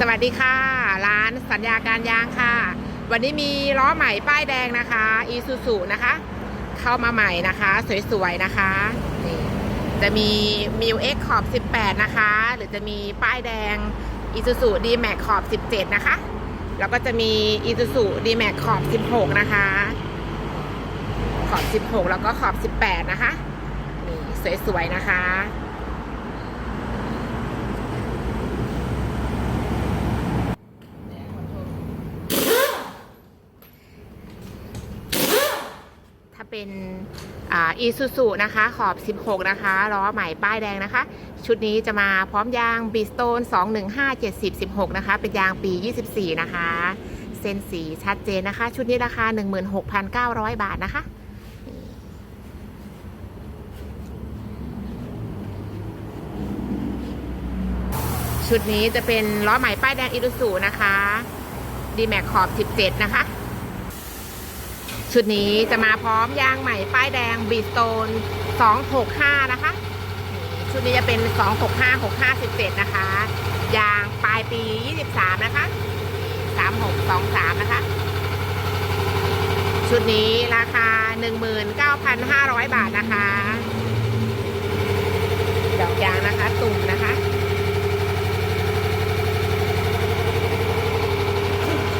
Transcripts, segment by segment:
สวัสดีค่ะ ร้านสัญญาการยางค่ะ วันนี้มีล้อใหม่ป้ายแดงนะคะอีซูซูนะคะ เข้ามาใหม่นะคะ สวยๆนะคะนี่จะมีมิวเอ็กขอบ 18 นะคะ หรือจะมีป้ายแดงอีซูซูดีแม็กขอบ 17 นะคะ แล้วก็จะมีอีซูซูดีแม็กขอบ 16 นะคะ ขอบ 16 แล้วก็ขอบ 18 นะคะนี่สวยๆนะคะ เป็นอีซูซูนะคะ ขอบ 16 นะคะ ล้อใหม่ป้ายแดงนะคะ ชุดนี้จะมาพร้อมยางบีสโตน215 70 16 นะคะ เป็นยางปี 24 นะคะ เส้นสีชัดเจนนะคะ ชุดนี้ราคา 16,900 บาทนะคะชุดนี้จะเป็นล้อใหม่ป้ายแดงอีซูซูนะคะดีแม็กขอบ 17 นะคะ ชุดนี้จะมาพร้อมยางใหม่ป้ายแดงบีสโตน265 นะคะ ชุดนี้จะเป็น 265 6517 นะคะ ยางปลายปี 23 นะคะ 3623 นะคะ ชุดนี้ราคา 19,500 บาทนะคะ ดอกยางนะคะ ตุ่มนะคะ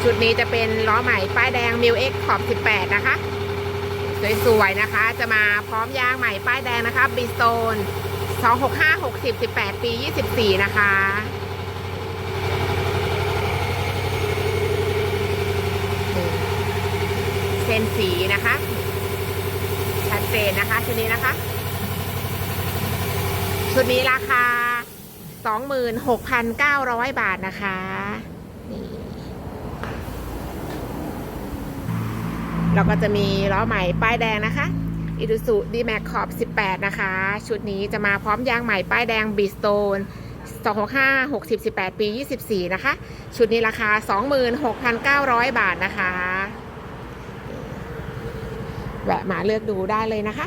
ชุดนี้จะเป็นล้อใหม่ป้ายแดง m ิ x ขอบ 18 นะคะ สวยๆนะคะ จะมาพร้อมยางใหม่ป้ายแดงนะคะบีสโตน265 60 18 ปี 24 นะคะเส้นสีนะคะ ชัดเจนนะคะ ชุดนี้นะคะ ชุดนี้ราคา 26,900 บาทนะคะ นี่ แล้วก็จะมีล้อใหม่ป้ายแดงนะคะอิ u สุดีแม็กขอบ18 นะคะ ชุดนี้จะมาพร้อมยางใหม่ป้ายแดงบีสโตน265 60 18 ปี 24 นะคะ ชุดนี้ราคา 26,900 บาทนะคะ แวะมาเลือกดูได้เลยนะคะ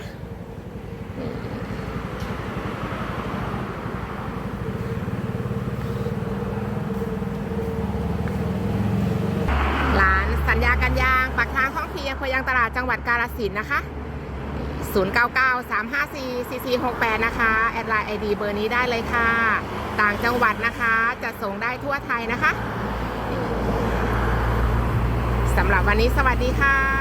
ร้านสัญญากันยางปากทางท้องเพยังตลาดจังหวัดกาฬสินนะคะ 099 354 4468 นะคะ แอดไลน์ไอดีเบอร์นี้ได้เลยค่ะ ต่างจังหวัดนะคะจะส่งได้ทั่วไทยนะคะสำหรับวันนี้สวัสดีค่ะ